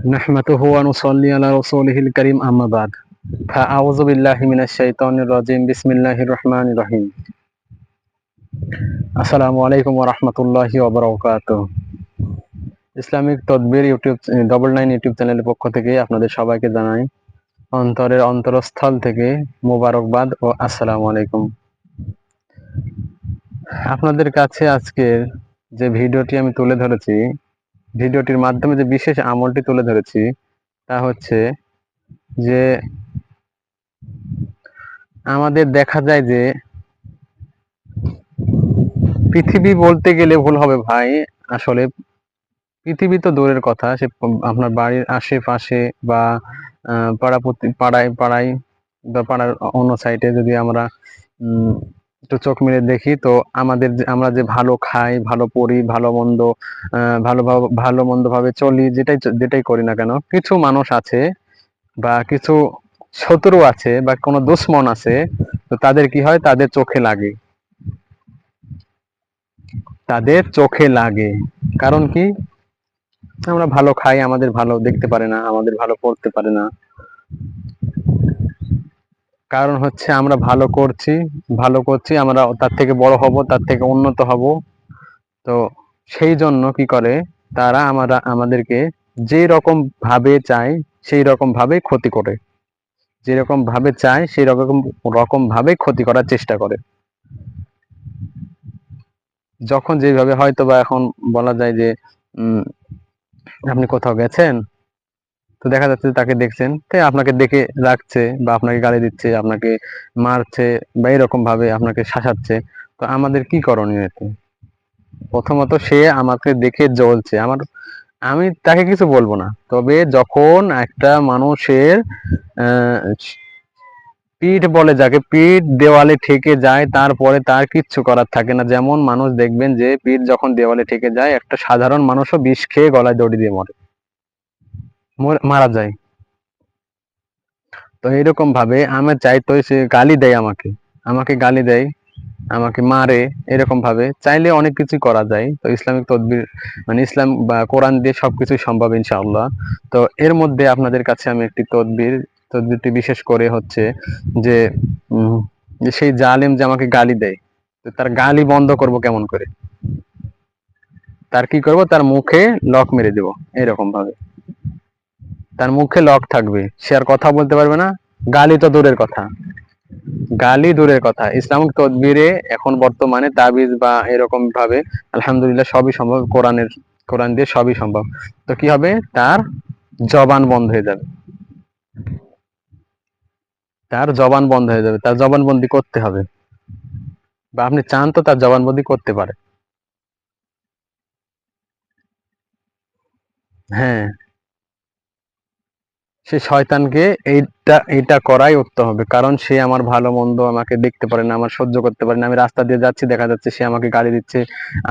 نحمده ونصلي على رسوله الكريم أما بعد فأعوذ بالله من الشيطان الرجيم بسم الله الرحمن الرحيم আসসালামু আলাইকুম ওরহমতুল্লাহি ওবরাকাত ইসলামিক তদবির ইউটিউব ডবল নাইন ইউটিউব চ্যানেলের পক্ষ থেকে আপনাদের সবাইকে জানাই অন্তরের অন্তরস্থল থেকে মোবারকবাদ ও আসসালামু আলাইকুম আপনাদের কাছে আজকের যে ভিডিওটি আমি তুলে ধরেছি ভিডিওটির মাধ্যমে যে বিশেষ আমলটি তুলে ধরেছি, তা হচ্ছে যে আমাদের দেখা যায় যে পৃথিবী বলতে গেলে ভুল হবে ভাই। আসলে পৃথিবী তো দূরের কথা, সে আপনার বাড়ির আশেপাশে বা পাড়া পাড়ায় পাড়ায় বা পাড়ার অন্য সাইডে যদি আমরা একটু চোখ মেরে দেখি। তো আমাদের আমরা যে ভালো খাই, ভালো পড়ি, ভালো মন্দ ভালো ভালো মন্দ ভাবে চলি, যেটাই যেটাই করি না কেন, কিছু মানুষ আছে বা কিছু শত্রু আছে বা কোনো দুশ্মন আছে, তো তাদের কি হয়? তাদের চোখে লাগে। তাদের চোখে লাগে। কারণ কি? আমরা ভালো খাই, আমাদের ভালো দেখতে পারে না, আমাদের ভালো পড়তে পারে না। কারণ হচ্ছে আমরা ভালো করছি ভালো করছি, আমরা তার থেকে বড় হব, তার থেকে উন্নত হব। তো সেই জন্য কি করে? তারা আমরা, আমাদেরকে যে রকম ভাবে চায়, সেই রকম ভাবে ক্ষতি করে। যেরকম ভাবে চায়, সেই রকম রকম ভাবে ক্ষতি করার চেষ্টা করে। যখন যেভাবে হয়তো বা এখন বলা যায় যে আপনি কোথাও গেছেন তো দেখা যাচ্ছে তাকে দেখছেন তাই আপনাকে দেখে রাখছে বা আপনাকে গালি দিচ্ছে, আপনাকে মারছে বা এরকম ভাবে আপনাকে শাসাচ্ছে। তো আমাদের কি করণীয় এতে? প্রথমত সে আমাকে দেখে জ্বলছে। আমার, আমি তাকে কিছু বলব না। তবে যখন একটা মানুষের পিঠ বলে, যাকে পিঠ দেওয়ালে ঠেকে যায়, তারপরে তার কিচ্ছু করার থাকে না। যেমন মানুষ দেখবেন যে পিঠ যখন দেওয়ালে ঠেকে যায়, একটা সাধারণ মানুষও বিষ খেয়ে গলায় দড়ি দিয়ে মরে। মারা যায়। তো এরকম ভাবে আমি চাই তো সে গালি দেয় আমাকে। আমাকে গালি দেয়, আমাকে মারে, এরকম ভাবে। চাইলে অনেক কিছু করা যায়। তো ইসলামিক তদবির মানে ইসলাম বা কোরআন দিয়ে সবকিছু সম্ভব ইনশাআল্লাহ। তো এর মধ্যে আপনাদের কাছে আমি একটি তদবির, তদবিরটি বিশেষ করে হচ্ছে যে সেই জালেম যে আমাকে গালি দেয়, তো তার গালি বন্ধ করব কেমন করে? তার কি করব? তার মুখে লক মেরে দেব, এরকম ভাবে। তার মুখে লক থাকবে। সে আর কথা বলতে পারবে না। গালি তো দূরের কথা। গালি দূরের কথা। ইসলামিক তদবিরে এখন বর্তমানে তাবিজ বা এরকম ভাবে আলহামদুলিল্লাহ সবই সম্ভব। কোরআনের, কোরআন দিয়ে সবই সম্ভব। তো কি হবে? তার জবান বন্ধ হয়ে যাবে। তার জবান বন্ধ হয়ে যাবে। তার জবানবন্দি করতে হবে। বা আপনি চান তো তার জবানবন্দি করতে পারে হ্যাঁ। সে শয়তানকে এইটা এইটা করাই উত্তম হবে। কারণ সে আমার ভালো মন্দ আমাকে দেখতে পারে না, আমার সহ্য করতে পারে না। আমি রাস্তা দিয়ে যাচ্ছি, দেখা যাচ্ছে সে আমাকে গালি দিচ্ছে।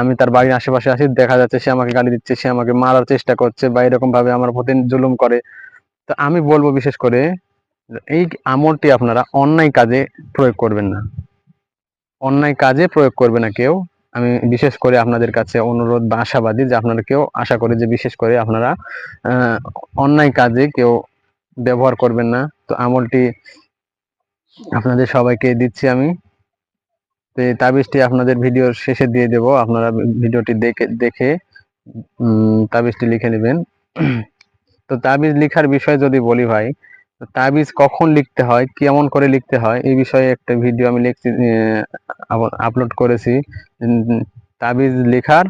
আমি তার বাড়ির আশেপাশে আসি, দেখা যাচ্ছে সে আমাকে গালি দিচ্ছে, সে আমাকে মারার চেষ্টা করছে বা এরকম ভাবে আমার প্রতি জুলুম করে। তো আমি বলব বিশেষ করে এই আমলটি আপনারা অন্যায় কাজে প্রয়োগ করবেন না। অন্যায় কাজে প্রয়োগ করবে না কেউ। আমি বিশেষ করে আপনাদের কাছে অনুরোধ বা আশাবাদী যে আপনারা কেউ আশা করি যে বিশেষ করে আপনারা অন্যায় কাজে কেউ ব্যবহার করবেন না। তো আমলটি আপনাদের সবাইকে দিচ্ছি আমি। তো এই তাবিজটি আপনাদের ভিডিওর শেষে দিয়ে দেব। আপনারা ভিডিওটি দেখে দেখে তাবিজটি লিখে নেবেন। তো তাবিজ লিখার বিষয় যদি বলি ভাই তাবিজ কখন লিখতে হয়, কেমন করে লিখতে হয়, এই বিষয়ে একটা ভিডিও আমি লিখছি আপলোড করেছি। তাবিজ লেখার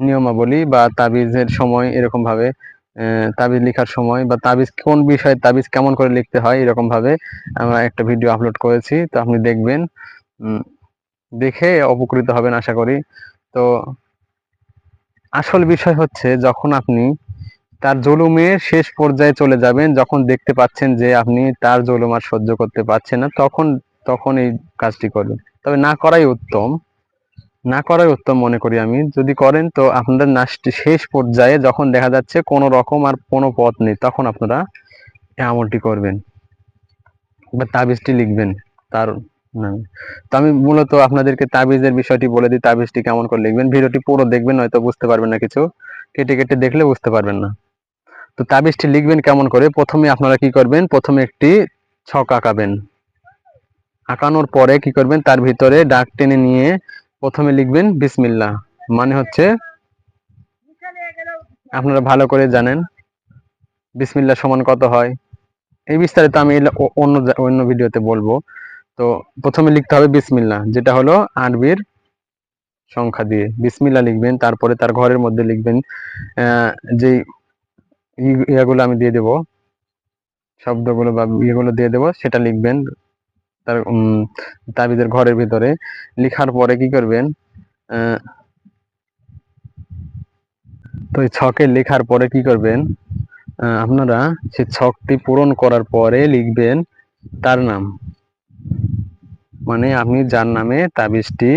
নিয়মাবলী বা তাবিজের সময় এরকম ভাবে তাবিজ লেখার সময় বা তাবিজ কোন বিষয়ে তাবিজ কেমন করে লিখতে হয় এরকম ভাবে আমরা একটা ভিডিও আপলোড করেছি। তো আপনি দেখবেন দেখে উপকৃত হবেন আশা করি। তো আসল বিষয় হচ্ছে যখন আপনি তার জুলুমের শেষ পর্যায়ে চলে যাবেন, যখন দেখতে পাচ্ছেন যে আপনি তার জুলুম আর সহ্য করতে পারছেন না, তখন তখন এই কাজটি করবেন। তবে না করাই উত্তম। না করাই উত্তম মনে করি আমি। যদি করেন তো আপনাদের নাচটি শেষ পর্যায়ে যখন দেখা যাচ্ছে কোনো রকম আর কোনো পথ নেই, তখন আপনারা আমলটি করবেন বা তাবিজটি লিখবেন তার তো আমি মূলত আপনাদেরকে তাবিজের বিষয়টি বলে দিই, তাবিজটি কেমন করে লিখবেন। ভিডিওটি পুরো দেখবেন হয়তো বুঝতে পারবেন না কিছু। কেটে কেটে দেখলে বুঝতে পারবেন না। তো তাবিজটি লিখবেন কেমন করে? প্রথমে আপনারা কি করবেন? প্রথমে একটি ছক আঁকাবেন। আঁকানোর পরে কি করবেন? তার ভিতরে ডাক টেনে নিয়ে প্রথমে লিখবেন বিসমিল্লা মানে হচ্ছে আপনারা ভালো করে জানেন বিসমিল্লা সমান কত হয়। এই বিস্তারিত আমি অন্য অন্য ভিডিওতে বলব। তো প্রথমে লিখতে হবে বিসমিল্লা যেটা হলো আরবির সংখ্যা দিয়ে। বিসমিল্লা লিখবেন, তারপরে তার ঘরের মধ্যে লিখবেন যে ইয়াগুলো আমি দিয়ে দেব, শব্দগুলো বা ইয়েগুলো দিয়ে দেব, সেটা লিখবেন। তার তাবিজের ঘরের ভিতরে। লিখার পরে কি করবেন তো এই ছকে লেখার পরে কি করবেন আপনারা সে ছকটি পূরণ করার পরে লিখবেন তার নাম। মানে আপনি যার নামে তাবিজটি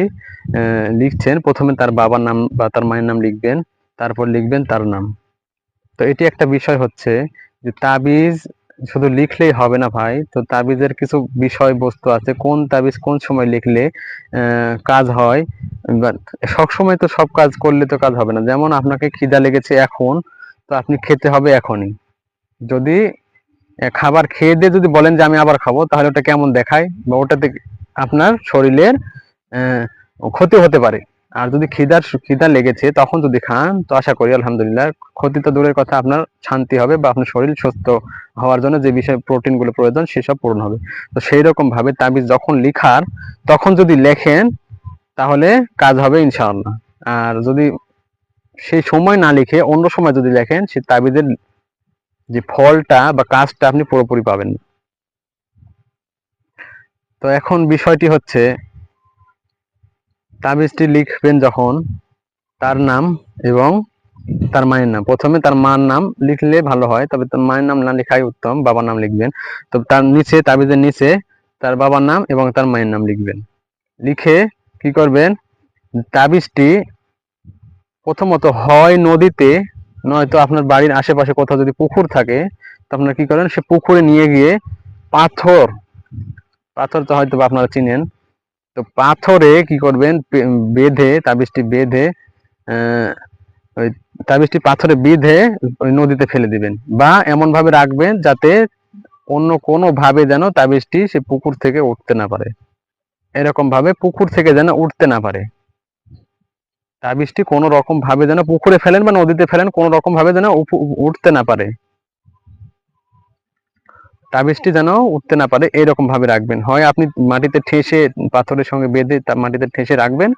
লিখছেন, প্রথমে তার বাবার নাম বা তার মায়ের নাম লিখবেন, তারপর লিখবেন তার নাম। তো এটি একটা বিষয় হচ্ছে যে তাবিজ শুধু লিখলেই হবে না ভাই। তো তাবিজের কিছু বিষয়বস্তু আছে। কোন তাবিজ কোন সময় লিখলে কাজ হয়? সব সময় তো সব কাজ করলে তো কাজ হবে না। যেমন আপনাকে খিদা লেগেছে এখন, তো আপনি খেতে হবে এখনই। যদি খাবার খেয়ে দিয়ে যদি বলেন যে আমি আবার খাব, তাহলে ওটা কেমন দেখায়? বা ওটাতে আপনার শরীরের ক্ষতি হতে পারে। আর যদি খিদার খিদা লেগেছে, তখন যদি খান তো আশা করি, আলহামদুলিল্লাহ, ক্ষতি তো দূরের কথা, আপনার শান্তি হবে বা আপনার শরীর সুস্থ হওয়ার জন্য যে বিষয় প্রোটিনগুলো প্রয়োজন সেসব পূরণ হবে। তো সেই রকম ভাবে তাবিজ যখন লিখার, তখন যদি লেখেন, তাহলে কাজ হবে ইনশাআল্লাহ। আর যদি সেই সময় না লিখে অন্য সময় যদি লেখেন, সে তাবিজের যে ফলটা বা কাজটা আপনি পুরোপুরি পাবেন তো এখন বিষয়টি হচ্ছে তাবিজটি লিখবেন যখন তার নাম এবং তার মায়ের নাম। প্রথমে তার মার নাম লিখলে ভালো হয়, তবে তার মায়ের নাম না লেখাই উত্তম, বাবার নাম লিখবেন। তো তার নিচে, তাবিজের নিচে তার বাবার নাম এবং তার মায়ের নাম লিখবেন। লিখে কি করবেন? তাবিজটি প্রথমত হয় নদীতে, নয়তো আপনার বাড়ির আশেপাশে কোথাও যদি পুকুর থাকে, তো আপনারা কি করেন? সে পুকুরে নিয়ে গিয়ে পাথর পাথর তো হয়তো আপনারা চিনেন তো পাথরে কি করবেন? বেঁধে, তাবিজটি বেঁধে ওই তাবিজটি পাথরে বেঁধে ওই নদীতে ফেলে দিবেন বা এমন ভাবে রাখবেন যাতে অন্য কোনো ভাবে যেন তাবিজটি সে পুকুর থেকে উঠতে না পারে। এরকম ভাবে পুকুর থেকে যেন উঠতে না পারে। তাবিজটি কোনো রকম ভাবে যেন পুকুরে ফেলেন বা নদীতে ফেলেন কোনো রকম ভাবে যেন উঠতে না পারে। তাবিজটি যেন উঠতে না পারে এরকম ভাবে রাখবেন। হয় আপনি মাটিতে ঠেসে পাথরের সঙ্গে বেঁধে মাটিতে ঠেসে রাখবেন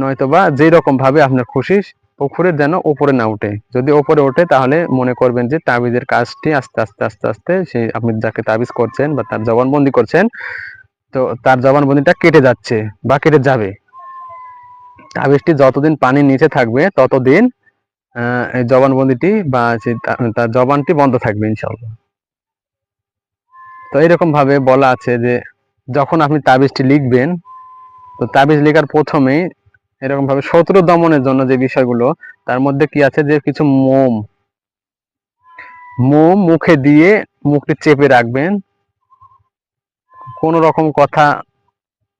নয়তো বা যেই রকম ভাবে আপনার খুশি পুকুরের যেন উপরে না উঠে। যদি উপরে ওঠে তাহলে মনে করবেন যে তাবিজের কাজটি আস্তে আস্তে আস্তে আস্তে সেই আপনি যাকে তাবিজ করছেন বা তার জবানবন্দি করছেন তো তার জবানবন্দিটা কেটে যাচ্ছে বা কেটে যাবে। তাবিজটি যতদিন পানির নিচে থাকবে ততদিন আহ, জবানবন্দিটি বা তার জবানটি বন্ধ থাকবে ইনশাল্লাহ তো এরকম ভাবে বলা আছে যে যখন আপনি তাবিজটি লিখবেন, তো তাবিজ লেখার প্রথমেই এরকম ভাবে শত্রু দমনের জন্য যে বিষয়গুলো, তার মধ্যে কি আছে যে কিছু মোম মোম মুখে দিয়ে মুখটি চেপে রাখবেন। কোনো রকম কথা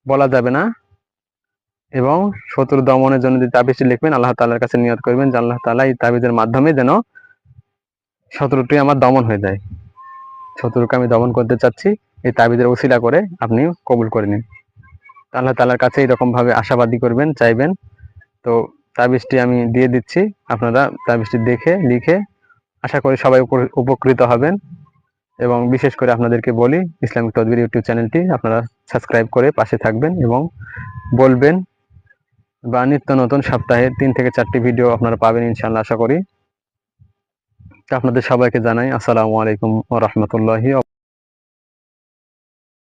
বলা যাবে না। এবং শত্রু দমনের জন্য যে তাবিজটি লিখবেন, আল্লাহ তাআলার কাছে নিয়ত করবেন যে আল্লাহ তাআলা এই তাবিজের মাধ্যমে যেন শত্রুটি আমার দমন হয়ে যায়। শত্রুকে আমি দমন করতে চাচ্ছি, এই তাবিদের ওসিলা করে আপনি কবুল করে নিন। আল্লাহ তাআলার কাছে এরকম ভাবে আশাবাদী করবেন, চাইবেন। তো তাবিজটি আমি দিয়ে দিচ্ছি, আপনারা তাবিজটি দেখে, লিখে আশা করি সবাই উপকৃত হবেন। এবং বিশেষ করে আপনাদেরকে বলি, ইসলামিক তদবির ইউটিউব চ্যানেলটি আপনারা সাবস্ক্রাইব করে পাশে থাকবেন এবং বলবেন, বা নিত্য নতুন সপ্তাহে তিন থেকে চারটি ভিডিও আপনারা পাবেন ইনশাল্লাহ আশা করি। আপনাদের সবাইকে জানাই আসসালামু আলাইকুম রাহমাতুল্লাহি